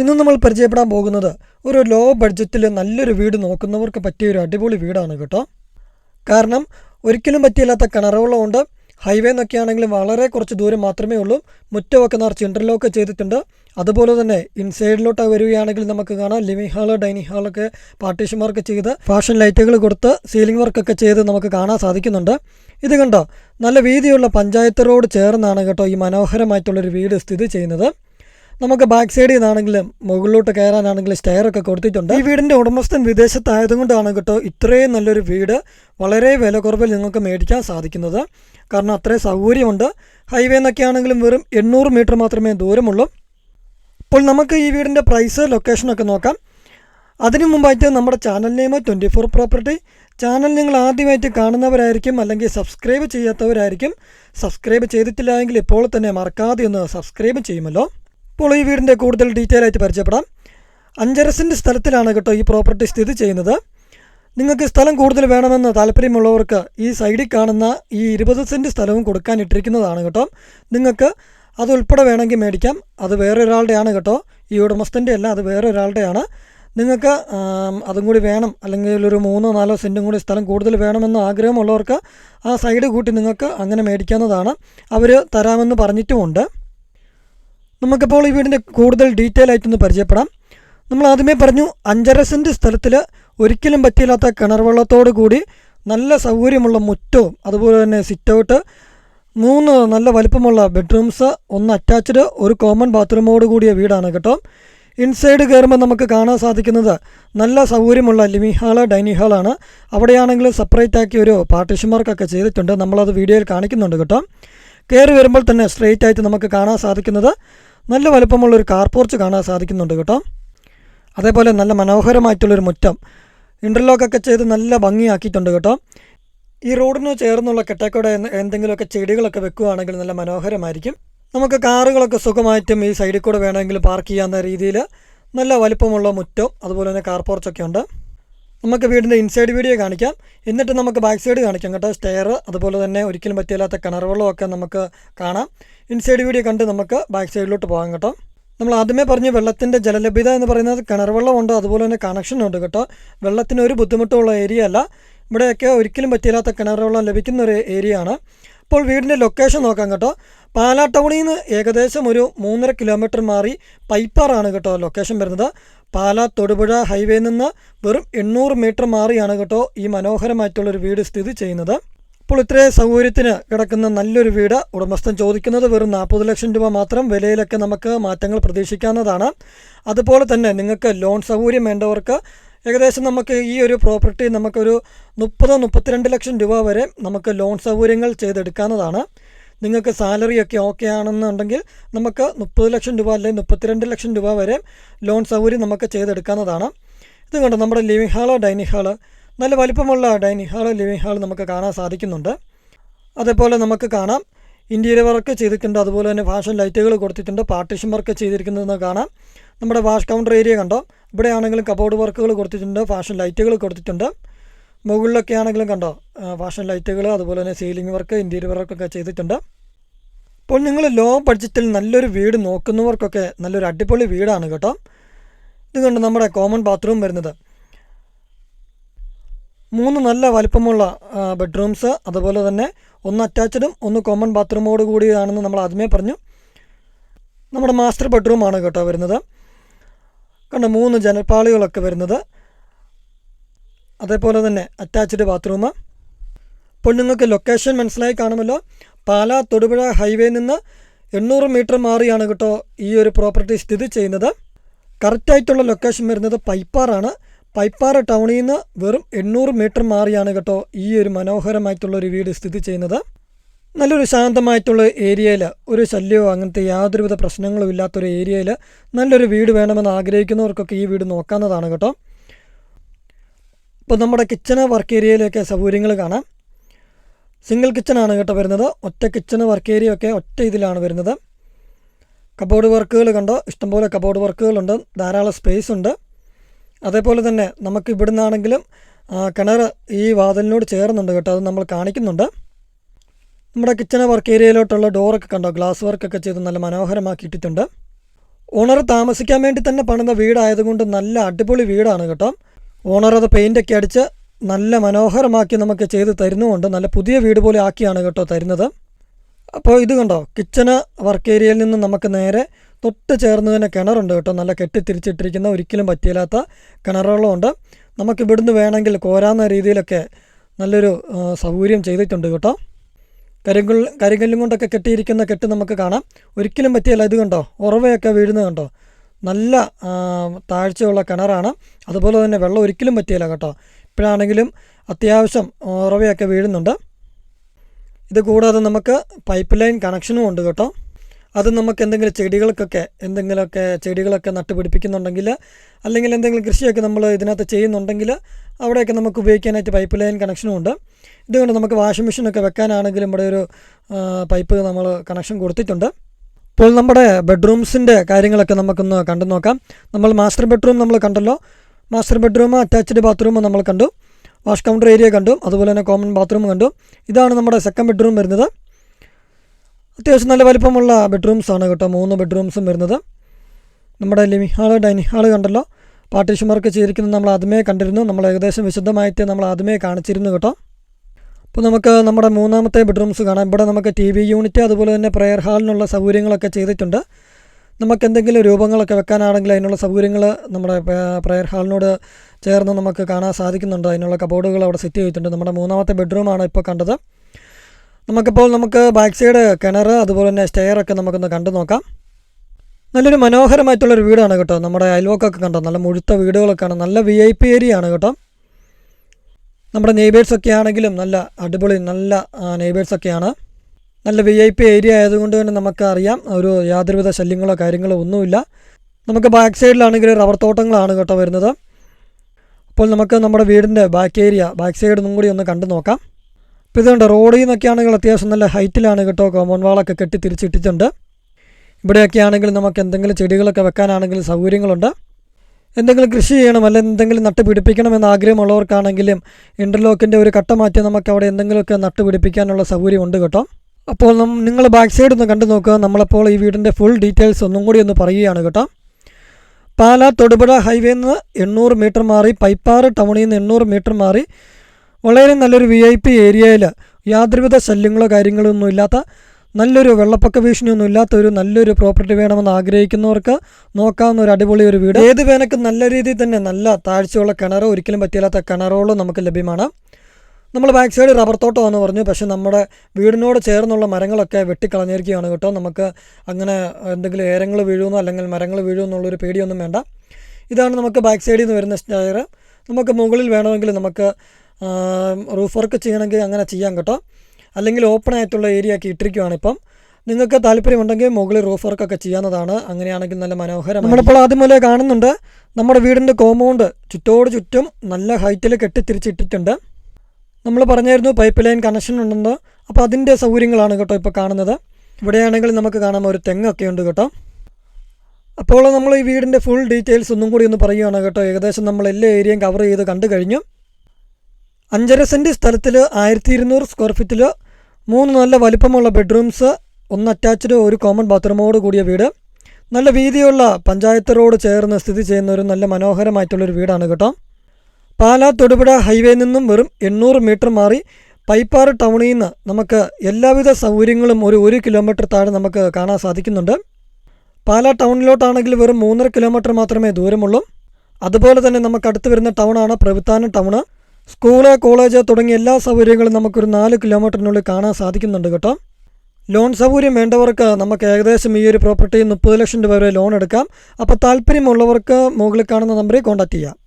ഇന്ന് നമ്മൾ പരിചയപ്പെടാൻ പോകുന്നത് ഒരു ലോ ബഡ്ജറ്റിൽ നല്ലൊരു വീട് നോക്കുന്നവർക്ക് പറ്റിയ ഒരു അടിപൊളി വീടാണ് കേട്ടോ. കാരണം ഒരിക്കലും പറ്റിയില്ലാത്ത കിണറുകളുണ്ട്. ഹൈവേ എന്നൊക്കെയാണെങ്കിലും വളരെ കുറച്ച് ദൂരം മാത്രമേ ഉള്ളൂ. മുറ്റമൊക്കെ നിറച്ച് ഇന്റർലോക്ക് ചെയ്തിട്ടുണ്ട്. അതുപോലെ തന്നെ ഇൻസൈഡിലോട്ട് വരികയാണെങ്കിൽ നമുക്ക് കാണാം. ലിവിംഗ് ഹാൾ ഡൈനിങ് ഹാളൊക്കെ പാർട്ടീഷൻ വർക്ക് ചെയ്ത് ഫാഷൻ ലൈറ്റുകൾ കൊടുത്ത് സീലിംഗ് വർക്കൊക്കെ ചെയ്ത് നമുക്ക് കാണാൻ സാധിക്കുന്നുണ്ട്. ഇത് കണ്ടോ? നല്ല വീതിയുള്ള പഞ്ചായത്ത് റോഡ് ചേർന്നാണ് കേട്ടോ ഈ മനോഹരമായിട്ടുള്ളൊരു വീട് സ്ഥിതി ചെയ്യുന്നത്. നമുക്ക് ബാക്ക് സൈഡിൽ നിന്നാണെങ്കിലും മുകളിലോട്ട് കയറാനാണെങ്കിലും സ്റ്റെയർ ഒക്കെ കൊടുത്തിട്ടുണ്ട്. ഈ വീടിന്റെ ഉടമസ്ഥൻ വിദേശത്തായതുകൊണ്ടാണ് കേട്ടോ ഇത്രയും നല്ലൊരു വീട് വളരെ വില കുറവിൽ നിങ്ങൾക്ക് മേടിക്കാൻ സാധിക്കുന്നത്. കാരണം അത്രയും സൗകര്യമുണ്ട്. ഹൈവേ എന്നൊക്കെ ആണെങ്കിലും വെറും എണ്ണൂറ് മീറ്റർ മാത്രമേ ദൂരമുള്ളൂ. അപ്പോൾ നമുക്ക് ഈ വീടിന്റെ പ്രൈസ് ലൊക്കേഷനൊക്കെ നോക്കാം. അതിനു മുമ്പായിട്ട് നമ്മുടെ channel name twenty four property channel നിങ്ങൾ ആദ്യമായിട്ട് കാണുന്നവരായിരിക്കും അല്ലെങ്കിൽ സബ്സ്ക്രൈബ് ചെയ്യാത്തവരായിരിക്കും. സബ്സ്ക്രൈബ് ചെയ്തിട്ടില്ല എങ്കിൽ ഇപ്പോൾ തന്നെ മറക്കാതെ ഒന്ന് സബ്സ്ക്രൈബ് ചെയ്യുമല്ലോ. ഇപ്പോൾ ഈ വീടിന്റെ കൂടുതൽ ഡീറ്റെയിൽ ആയിട്ട് പരിചയപ്പെടാം. അഞ്ചര സെന്റ് സ്ഥലത്തിലാണ് കേട്ടോ ഈ പ്രോപ്പർട്ടി സ്ഥിതി ചെയ്യുന്നത്. നിങ്ങൾക്ക് സ്ഥലം കൂടുതൽ വേണമെന്ന് താല്പര്യമുള്ളവർക്ക് ഈ സൈഡിൽ കാണുന്ന ഈ ഇരുപത് സെന്റ് സ്ഥലവും കൊടുക്കാൻ ഇട്ടിരിക്കുന്നതാണ് കേട്ടോ. നിങ്ങൾക്ക് അത് ഉൾപ്പെടെ വേണമെങ്കിൽ മേടിക്കാം. അത് വേറെ ഒരാളുടെയാണ് കേട്ടോ. ഈ ഉടമസ്ഥന്റെ അല്ല അത് വേറെ ഒരാളുടെയാണ് നിങ്ങൾക്ക് അതും കൂടി വേണം. അല്ലെങ്കിൽ ഒരു മൂന്നോ നാലോ സെന്റും കൂടി സ്ഥലം കൂടുതൽ വേണമെന്ന് ആഗ്രഹമുള്ളവർക്ക് ആ സൈഡ് കൂട്ടി നിങ്ങൾക്ക് അങ്ങനെ മേടിക്കാവുന്നതാണ്. അവർ തരാമെന്ന് പറഞ്ഞിട്ടുമുണ്ട്. നമുക്കിപ്പോൾ ഈ വീടിന്റെ കൂടുതൽ ഡീറ്റെയിൽ ആയിട്ടൊന്ന് പരിചയപ്പെടാം. നമ്മൾ ആദ്യമേ പറഞ്ഞു അഞ്ചര സെന്റ് സ്ഥലത്തിൽ ഒരിക്കലും പറ്റിയില്ലാത്ത കിണർ വെള്ളത്തോടു കൂടി നല്ല സൗകര്യമുള്ള മുറ്റവും അതുപോലെ തന്നെ സിറ്റ് ഔട്ട് മൂന്ന് നല്ല വലുപ്പമുള്ള ബെഡ്റൂംസ് ഒന്ന് അറ്റാച്ച്ഡ് ഒരു കോമൺ ബാത്റൂമോട് കൂടിയ വീടാണ് കേട്ടോ. ഇൻസൈഡ് കയറുമ്പോൾ നമുക്ക് കാണാൻ സാധിക്കുന്നത് നല്ല സൗകര്യമുള്ള ലിവിംഗ് ഹാൾ ഡൈനിങ് ഹാളാണ്. അവിടെയാണെങ്കിൽ സെപ്പറേറ്റ് ആക്കി ഒരു പാർട്ടീഷൻ വർക്കൊക്കെ ചെയ്തിട്ടുണ്ട്. നമ്മളത് വീഡിയോയിൽ കാണിക്കുന്നുണ്ട് കേട്ടോ. കയറി വരുമ്പോൾ തന്നെ സ്ട്രെയിറ്റ് ആയിട്ട് നമുക്ക് കാണാൻ സാധിക്കുന്നത് നല്ല വലുപ്പമുള്ളൊരു കാർപോർച്ച് കാർ പോർച്ച് കാണാൻ സാധിക്കുന്നുണ്ട് കേട്ടോ. അതേപോലെ നല്ല മനോഹരമായിട്ടുള്ളൊരു മുറ്റം. ഇന്റർലോക്കൊക്കെ ചെയ്ത് നല്ല ഭംഗിയാക്കിയിട്ടുണ്ട് കേട്ടോ. ഈ റോഡിന് ചേർന്നുള്ള കെട്ടക്കോടെ എന്തെങ്കിലുമൊക്കെ ചെടികളൊക്കെ വെക്കുകയാണെങ്കിൽ നല്ല മനോഹരമായിരിക്കും. നമുക്ക് കാറുകളൊക്കെ സുഖമായിട്ടും ഈ സൈഡിൽ കൂടെ വേണമെങ്കിൽ പാർക്ക് ചെയ്യാവുന്ന രീതിയിൽ നല്ല വലുപ്പമുള്ള മുറ്റം അതുപോലെ തന്നെ കാർ പോർച്ചൊക്കെ ഉണ്ട്. നമുക്ക് വീടിന്റെ ഇൻസൈഡ് വീഡിയോ കാണിക്കാം. എന്നിട്ട് നമുക്ക് ബാക്ക് സൈഡ് കാണിക്കാം കേട്ടോ. സ്റ്റെയർ അതുപോലെ തന്നെ ഒരിക്കലും പറ്റിയില്ലാത്ത കിണർ വെള്ളമൊക്കെ നമുക്ക് കാണാം. ഇൻസൈഡ് വീഡിയോ കണ്ട് നമുക്ക് ബാക്ക് സൈഡിലോട്ട് പോകാം കേട്ടോ. നമ്മൾ ആദ്യമേ പറഞ്ഞു വെള്ളത്തിന്റെ ജലലഭ്യത എന്ന് പറയുന്നത് കിണർ വെള്ളമുണ്ട് അതുപോലെ തന്നെ കണക്ഷനുണ്ട് കേട്ടോ. വെള്ളത്തിന് ഒരു ബുദ്ധിമുട്ടുള്ള ഏരിയ അല്ല. ഇവിടെയൊക്കെ ഒരിക്കലും പറ്റിയില്ലാത്ത കിണർ വെള്ളം ലഭിക്കുന്ന ഒരു ഏരിയ ആണ്. അപ്പോൾ വീടിന്റെ ലൊക്കേഷൻ നോക്കാം കേട്ടോ. പാലാ ടൗണിൽ നിന്ന് ഏകദേശം ഒരു മൂന്നര കിലോമീറ്റർ മാറി പൈപ്പാറാണ് കേട്ടോ ലൊക്കേഷൻ വരുന്നത്. പാലാ തൊടുപുഴ ഹൈവേയിൽ നിന്ന് വെറും എണ്ണൂറ് മീറ്റർ മാറിയാണ് കേട്ടോ ഈ മനോഹരമായിട്ടുള്ളൊരു വീട് സ്ഥിതി ചെയ്യുന്നത്. അപ്പോൾ ഇത്രയും സൗകര്യത്തിന് കിടക്കുന്ന നല്ലൊരു വീട് ഉടമസ്ഥൻ ചോദിക്കുന്നത് വെറും നാൽപ്പത് ലക്ഷം രൂപ മാത്രം വിലയിലൊക്കെ നമുക്ക് മാറ്റങ്ങൾ പ്രതീക്ഷിക്കാവുന്നതാണ്. അതുപോലെ തന്നെ നിങ്ങൾക്ക് ലോൺ സൗകര്യം വേണ്ടവർക്ക് ഏകദേശം നമുക്ക് ഈ ഒരു പ്രോപ്പർട്ടി നമുക്കൊരു മുപ്പത് മുപ്പത്തിരണ്ട് ലക്ഷം രൂപ വരെ നമുക്ക് ലോൺ സൗകര്യങ്ങൾ ചെയ്തെടുക്കാവുന്നതാണ്. നിങ്ങൾക്ക് സാലറി ഒക്കെ ഓക്കെ ആണെന്നുണ്ടെങ്കിൽ നമുക്ക് മുപ്പത് ലക്ഷം രൂപ അല്ലെങ്കിൽ മുപ്പത്തിരണ്ട് ലക്ഷം രൂപ വരെ ലോൺ സൗകര്യം നമുക്ക് ചെയ്തെടുക്കാവുന്നതാണ്. ഇത് കണ്ടോ നമ്മുടെ ലിവിംഗ് ഹാളോ ഡൈനിങ് ഹാൾ നല്ല വലിപ്പമുള്ള ഡൈനിങ് ഹാൾ ലിവിംഗ് ഹാൾ നമുക്ക് കാണാൻ സാധിക്കുന്നുണ്ട്. അതേപോലെ നമുക്ക് കാണാം. ഇന്റീരിയർ വർക്ക് ചെയ്തിട്ടുണ്ട്. അതുപോലെ തന്നെ ഫാഷൻ ലൈറ്റുകൾ കൊടുത്തിട്ടുണ്ട്. പാർട്ടീഷൻ വർക്ക് ചെയ്തിരിക്കുന്നതെന്ന് കാണാം. നമ്മുടെ വാഷ് കൗണ്ടർ ഏരിയ കണ്ടോ? ഇവിടെയാണെങ്കിലും കബോർഡ് വർക്കുകൾ കൊടുത്തിട്ടുണ്ട്. ഫാഷൻ ലൈറ്റുകൾ കൊടുത്തിട്ടുണ്ട്. മുകളിലൊക്കെ ആണെങ്കിലും കണ്ടോ ഫാഷൻ ലൈറ്റുകൾ അതുപോലെ തന്നെ സീലിംഗ് വർക്ക് ഇന്റീരിയർ വർക്കൊക്കെ ചെയ്തിട്ടുണ്ട്. അപ്പോൾ നിങ്ങൾ ലോ ബഡ്ജറ്റിൽ നല്ലൊരു വീട് നോക്കുന്നവർക്കൊക്കെ നല്ലൊരു അടിപൊളി വീടാണ് കേട്ടോ. ഇത് നമ്മുടെ കോമൺ ബാത്റൂം വരുന്നത്. മൂന്ന് നല്ല വലിപ്പമുള്ള ബെഡ്റൂംസ് അതുപോലെ തന്നെ ഒന്ന് അറ്റാച്ച്ഡും ഒന്ന് കോമൺ ബാത്റൂമോട് കൂടിയതാണെന്ന് നമ്മൾ ആദ്യമേ പറഞ്ഞു. നമ്മുടെ മാസ്റ്റർ ബെഡ്റൂമാണ് കേട്ടോ വരുന്നത്. കണ്ട മൂന്ന് ജനൽപ്പാളികളൊക്കെ വരുന്നത്. അതേപോലെ തന്നെ അറ്റാച്ച്ഡ് ബാത്റൂം അപ്പോൾ നിങ്ങൾക്ക് ലൊക്കേഷൻ മനസ്സിലായി കാണുമല്ലോ. പാലാ തൊടുപുഴ ഹൈവേയിൽ നിന്ന് എണ്ണൂറ് മീറ്റർ മാറിയാണ് കേട്ടോ ഈ ഒരു പ്രോപ്പർട്ടി സ്ഥിതി ചെയ്യുന്നത്. കറക്റ്റായിട്ടുള്ള ലൊക്കേഷൻ വരുന്നത് പൈപ്പാറാണ്. പൈപ്പാറ ടൗണിൽ നിന്ന് വെറും എണ്ണൂറ് മീറ്റർ മാറിയാണ് കേട്ടോ ഈ ഒരു മനോഹരമായിട്ടുള്ള ഒരു വീട് സ്ഥിതി ചെയ്യുന്നത്. നല്ലൊരു ശാന്തമായിട്ടുള്ള ഏരിയയിൽ ഒരു ശല്യമോ അങ്ങനത്തെ യാതൊരുവിധ പ്രശ്നങ്ങളും ഇല്ലാത്തൊരു ഏരിയയിൽ നല്ലൊരു വീട് വേണമെന്ന് ആഗ്രഹിക്കുന്നവർക്കൊക്കെ ഈ വീട് നോക്കാവുന്നതാണ് കേട്ടോ. ഇപ്പോൾ നമ്മുടെ കിച്ചണ് വർക്ക് ഏരിയയിലൊക്കെ സൗകര്യങ്ങൾ കാണാം. സിംഗിൾ കിച്ചണാണ് കേട്ടോ വരുന്നത്. ഒറ്റ കിച്ചണ് വർക്ക് ഏരിയ ഒക്കെ ഒറ്റ ഇതിലാണ് വരുന്നത്. കബോർഡ് വർക്കുകൾ കണ്ടോ? ഇഷ്ടംപോലെ കബോർഡ് വർക്കുകളുണ്ട് ധാരാളം സ്പേസ് ഉണ്ട്. അതേപോലെ തന്നെ നമുക്ക് ഇവിടുന്നാണെങ്കിലും നിന്നാണെങ്കിലും കിണർ ഈ വാതിലിനോട് ചേർന്നുണ്ട് കേട്ടോ. അത് നമ്മൾ കാണിക്കുന്നുണ്ട്. നമ്മുടെ കിച്ചണ് വർക്ക് ഏരിയയിലോട്ടുള്ള ഡോറൊക്കെ കണ്ടോ? ഗ്ലാസ് വർക്കൊക്കെ ചെയ്ത് നല്ല മനോഹരമാക്കിയിട്ടുണ്ട് ഓണർ താമസിക്കാൻ വേണ്ടി തന്നെ പണിത വീടായതുകൊണ്ട് നല്ല അടിപൊളി വീടാണ് കേട്ടോ. ഓണർ അത് പെയിന്റൊക്കെ അടിച്ച് നല്ല മനോഹരമാക്കി നമുക്ക് ചെയ്ത് തരുന്നുമുണ്ട്. നല്ല പുതിയ വീട് പോലെ ആക്കിയാണ് കേട്ടോ തരുന്നത്. അപ്പോൾ ഇത് കണ്ടോ? കിച്ചണ് വർക്ക് ഏരിയയിൽ നിന്ന് നമുക്ക് നേരെ തൊട്ട് ചേർന്ന് തന്നെ കിണറുണ്ട് കേട്ടോ. നല്ല കെട്ടി തിരിച്ചിട്ടിരിക്കുന്ന ഒരിക്കലും പറ്റിയില്ലാത്ത കിണറുകളുണ്ട് നമുക്ക് ഇവിടുന്ന് വേണമെങ്കിൽ കോരാവുന്ന രീതിയിലൊക്കെ നല്ലൊരു സൗകര്യം ചെയ്തിട്ടുണ്ട് കേട്ടോ. കരിങ്കൽ കരിങ്കല്ലും കൊണ്ടൊക്കെ കെട്ടിയിരിക്കുന്ന കെട്ട് നമുക്ക് കാണാം. ഒരിക്കലും പറ്റിയല്ല. ഇത് കണ്ടോ? ഉറവയൊക്കെ വീഴുന്നത് കണ്ടോ? നല്ല താഴ്ചയുള്ള കിണറാണ്. അതുപോലെ തന്നെ വെള്ളം ഒരിക്കലും പറ്റിയില്ല കേട്ടോ. ഇപ്പോഴാണെങ്കിലും അത്യാവശ്യം ഉറവയൊക്കെ വീഴുന്നുണ്ട്. ഇത് കൂടാതെ നമുക്ക് പൈപ്പ് ലൈൻ കണക്ഷനും ഉണ്ട് കേട്ടോ. അത് നമുക്ക് എന്തെങ്കിലും ചെടികൾക്കൊക്കെ എന്തെങ്കിലുമൊക്കെ ചെടികളൊക്കെ നട്ടുപിടിപ്പിക്കുന്നുണ്ടെങ്കിൽ അല്ലെങ്കിൽ എന്തെങ്കിലും കൃഷിയൊക്കെ നമ്മൾ ഇതിനകത്ത് ചെയ്യുന്നുണ്ടെങ്കിൽ അവിടെയൊക്കെ നമുക്ക് ഉപയോഗിക്കാനായിട്ട് പൈപ്പ് ലൈൻ കണക്ഷനും ഉണ്ട്. ഇതുകൊണ്ട് നമുക്ക് വാഷിംഗ് മെഷീനൊക്കെ വെക്കാനാണെങ്കിലും ഇവിടെ ഒരു പൈപ്പ് നമ്മൾ കണക്ഷൻ കൊടുത്തിട്ടുണ്ട്. ഇപ്പോൾ നമ്മുടെ ബെഡ്റൂംസിന്റെ കാര്യങ്ങളൊക്കെ നമുക്കൊന്ന് കണ്ടു നോക്കാം. നമ്മൾ മാസ്റ്റർ ബെഡ്റൂം നമ്മൾ കണ്ടല്ലോ. മാസ്റ്റർ ബെഡ്റൂം അറ്റാച്ച്ഡ് ബാത്റൂം നമ്മൾ കണ്ടു. വാഷ് കൗണ്ടർ ഏരിയ കണ്ടു. അതുപോലെ തന്നെ കോമൺ ബാത്റൂം കണ്ടു. ഇതാണ് നമ്മുടെ സെക്കൻഡ് ബെഡ്റൂം വരുന്നത്. അത്യാവശ്യം നല്ല വലിപ്പമുള്ള ബെഡ്റൂംസാണ് കേട്ടോ. മൂന്ന് ബെഡ്റൂംസും വരുന്നത്. നമ്മുടെ ലിവിങ് ഹാൾ ഡൈനിങ് ഹാൾ കണ്ടല്ലോ. പാർട്ടീഷൻ വർക്ക് ചെയ്തിരിക്കുന്നത് നമ്മൾ ആദ്യമേ കണ്ടിരുന്നു. നമ്മൾ ഏകദേശം വിശദമായിട്ട് നമ്മൾ ആദ്യമേ കാണിച്ചിരുന്നു കേട്ടോ. അപ്പോൾ നമുക്ക് നമ്മുടെ മൂന്നാമത്തെ ബെഡ്റൂംസ് കാണാം. ഇവിടെ നമുക്ക് ടി വി യൂണിറ്റ് അതുപോലെ തന്നെ പ്രെയർ ഹാളിനുള്ള സൗകര്യങ്ങളൊക്കെ ചെയ്തിട്ടുണ്ട്. നമുക്ക് എന്തെങ്കിലും രൂപങ്ങളൊക്കെ വെക്കാനാണെങ്കിൽ അതിനുള്ള സൗകര്യങ്ങൾ നമ്മുടെ പ്രെയർ ഹാളിനോട് ചേർന്ന് നമുക്ക് കാണാൻ സാധിക്കുന്നുണ്ട്. അതിനുള്ള കബോർഡുകൾ അവിടെ സെറ്റ് ചെയ്തിട്ടുണ്ട്. നമ്മുടെ മൂന്നാമത്തെ ബെഡ്റൂമാണ് ഇപ്പോൾ കണ്ടത്. നമുക്കിപ്പോൾ നമുക്ക് ബാക്ക് സൈഡ് കിണർ അതുപോലെ തന്നെ സ്റ്റെയർ ഒക്കെ നമുക്കൊന്ന് കണ്ടു നോക്കാം. നല്ലൊരു മനോഹരമായിട്ടുള്ളൊരു വീടാണ് കേട്ടോ. നമ്മുടെ അയൽവക്കൊക്കെ കണ്ടോ? നല്ല മുഴുത്ത വീടുകളൊക്കെയാണ്. നല്ല വി ഐ പി ഏരിയ ആണ് കേട്ടോ. നമ്മുടെ നെയ്ബേഴ്സൊക്കെ ആണെങ്കിലും നല്ല അടിപൊളി നല്ല നെയ്ബേഴ്സൊക്കെയാണ് നല്ല വി ഐ പി ഏരിയ ആയതുകൊണ്ട് തന്നെ നമുക്കറിയാം. ഒരു യാതൊരുവിധ ശല്യങ്ങളോ കാര്യങ്ങളോ ഒന്നുമില്ല. നമുക്ക് ബാക്ക് സൈഡിലാണെങ്കിൽ റബ്ബർ തോട്ടങ്ങളാണ് കേട്ടോ വരുന്നത്. അപ്പോൾ നമുക്ക് നമ്മുടെ വീടിന്റെ ബാക്ക് ഏരിയ ബാക്ക് സൈഡ് കൂടി ഒന്ന് കണ്ടു നോക്കാം. ഇപ്പോൾ ഇതുകൊണ്ട് റോഡിൽ നിന്നൊക്കെ ആണെങ്കിൽ അത്യാവശ്യം നല്ല ഹൈറ്റിലാണ് കേട്ടോ കോമ്പൗണ്ട് വാളൊക്കെ കെട്ടി തിരിച്ചിട്ടിട്ടുണ്ട്. ഇവിടെയൊക്കെ ആണെങ്കിൽ നമുക്ക് എന്തെങ്കിലും ചെടികളൊക്കെ വെക്കാനാണെങ്കിൽ സൗകര്യങ്ങളുണ്ട്. എന്തെങ്കിലും കൃഷി ചെയ്യണം അല്ലെങ്കിൽ എന്തെങ്കിലും നട്ട് പിടിപ്പിക്കണം എന്ന ആഗ്രഹമുള്ളവർക്കാണെങ്കിലും ഇന്റർലോക്കിന്റെ ഒരു കട്ട മാറ്റി നമുക്ക് അവിടെ എന്തെങ്കിലുമൊക്കെ നട്ട് പിടിപ്പിക്കാനുള്ള സൗകര്യമുണ്ട് കേട്ടോ. അപ്പോൾ നിങ്ങൾ ബാക്ക് സൈഡ് ഒന്ന് കണ്ടു നോക്കുക. നമ്മളപ്പോൾ ഈ വീടിന്റെ ഫുൾ ഡീറ്റെയിൽസ് ഒന്നും കൂടി ഒന്ന് പറയുകയാണ് കേട്ടോ. പാല തൊടുപുഴ ഹൈവേ നിന്ന് എണ്ണൂറ് മീറ്റർ മാറി പൈപ്പാറ് ടൗണിൽ നിന്ന് എണ്ണൂറ് മീറ്റർ മാറി. വളരെ നല്ലൊരു വി ഐ പി ഏരിയയിൽ യാതൊരുവിധ ശല്യങ്ങളോ കാര്യങ്ങളോ ഒന്നും ഇല്ലാത്ത നല്ലൊരു വെള്ളപ്പൊക്ക ഭീഷണിയൊന്നും ഇല്ലാത്ത ഒരു നല്ലൊരു പ്രോപ്പർട്ടി വേണമെന്ന് ആഗ്രഹിക്കുന്നവർക്ക് നോക്കാവുന്ന ഒരു അടിപൊളി ഒരു വീട്. ഏത് വേനക്കും നല്ല രീതിയിൽ തന്നെ നല്ല താഴ്ചയുള്ള കിണറോ ഒരിക്കലും പറ്റിയില്ലാത്ത കിണറുകളും നമുക്ക് ലഭ്യമാണ്. നമ്മൾ ബാക്ക് സൈഡ് റബ്ബർ തോട്ടമാണെന്ന് പറഞ്ഞു. പക്ഷെ നമ്മുടെ വീടിനോട് ചേർന്നുള്ള മരങ്ങളൊക്കെ വെട്ടിക്കളഞ്ഞിരിക്കുകയാണ് കേട്ടോ. നമുക്ക് അങ്ങനെ എന്തെങ്കിലും ഏരങ്ങൾ വീഴുമെന്നോ അല്ലെങ്കിൽ മരങ്ങൾ വീഴുമെന്നുള്ളൊരു പേടിയൊന്നും വേണ്ട. ഇതാണ് നമുക്ക് ബാക്ക് സൈഡിൽ നിന്ന് വരുന്ന സ്റ്റയർ നമുക്ക് മുകളിൽ വേണമെങ്കിൽ നമുക്ക് റൂഫ് വർക്ക് ചെയ്യണമെങ്കിൽ അങ്ങനെ ചെയ്യാം കേട്ടോ. അല്ലെങ്കിൽ ഓപ്പൺ ആയിട്ടുള്ള ഏരിയ ഒക്കെ ഇട്ടിരിക്കുകയാണ് ഇപ്പം. നിങ്ങൾക്ക് താല്പര്യമുണ്ടെങ്കിൽ മുകളിൽ റൂഫ് വർക്കൊക്കെ ചെയ്യാവുന്നതാണ്. അങ്ങനെയാണെങ്കിൽ നല്ല മനോഹരം നമ്മളിപ്പോൾ ആദ്യം മുതലേ കാണുന്നുണ്ട്. നമ്മുടെ വീടിന്റെ കോമ്പൗണ്ട് ചുറ്റോട് ചുറ്റും നല്ല ഹൈറ്റിൽ കെട്ടിത്തിരിച്ചിട്ടിട്ടുണ്ട്. നമ്മൾ പറഞ്ഞായിരുന്നു പൈപ്പ് ലൈൻ കണക്ഷൻ ഉണ്ടെന്ന്. അപ്പോൾ അതിന്റെ സൗകര്യങ്ങളാണ് കേട്ടോ ഇപ്പോൾ കാണുന്നത്. ഇവിടെയാണെങ്കിൽ നമുക്ക് കാണാം ഒരു തെങ്ങൊക്കെ ഉണ്ട് കേട്ടോ. അപ്പോൾ നമ്മൾ ഈ വീടിന്റെ ഫുൾ ഡീറ്റെയിൽസ് ഒന്നും കൂടി ഒന്ന് പറയുകയാണ് കേട്ടോ. ഏകദേശം നമ്മൾ എല്ലാ ഏരിയയും കവർ ചെയ്ത് കണ്ടു കഴിഞ്ഞു. അഞ്ചര സെന്റ് സ്ഥലത്തിൽ ആയിരത്തി ഇരുന്നൂറ് സ്ക്വയർ ഫീറ്റിൽ മൂന്ന് നല്ല വലിപ്പമുള്ള ബെഡ്റൂംസ് ഒന്ന് അറ്റാച്ച്ഡ് ഒരു കോമൺ ബാത്റൂമോട് കൂടിയ വീട്. നല്ല വീതിയുള്ള പഞ്ചായത്ത് റോഡ് ചേർന്ന് സ്ഥിതി ചെയ്യുന്ന ഒരു നല്ല മനോഹരമായിട്ടുള്ളൊരു വീടാണ് കേട്ടോ. പാലാ തൊടുപുഴ ഹൈവേയിൽ നിന്നും വെറും എണ്ണൂറ് മീറ്റർ മാറി പൈപ്പാറ് ടൗണിൽ നിന്ന് നമുക്ക് എല്ലാവിധ സൗകര്യങ്ങളും ഒരു ഒരു കിലോമീറ്റർ താഴെ നമുക്ക് കാണാൻ സാധിക്കുന്നുണ്ട്. പാലാ ടൗണിലോട്ടാണെങ്കിൽ വെറും മൂന്നര കിലോമീറ്റർ മാത്രമേ ദൂരമുള്ളൂ. അതുപോലെ തന്നെ നമുക്ക് അടുത്ത് വരുന്ന ടൗണാണ് പ്രവിത്താനം ടൗണ്. സ്കൂൾ കോളേജ് തുടങ്ങിയ എല്ലാ സൗകര്യങ്ങളും നമുക്കൊരു നാല് കിലോമീറ്ററിനുള്ളിൽ കാണാൻ സാധിക്കുന്നുണ്ട് കേട്ടോ. ലോൺ സൗകര്യം വേണ്ടവർക്ക് നമുക്ക് ഏകദേശം ഈ ഒരു പ്രോപ്പർട്ടി മുപ്പത് ലക്ഷം രൂപ വരെ ലോൺ എടുക്കാം. അപ്പോൾ താല്പര്യമുള്ളവർക്ക് മുകളിൽ കാണുന്ന നമ്പറിൽ കോൺടാക്റ്റ് ചെയ്യാം.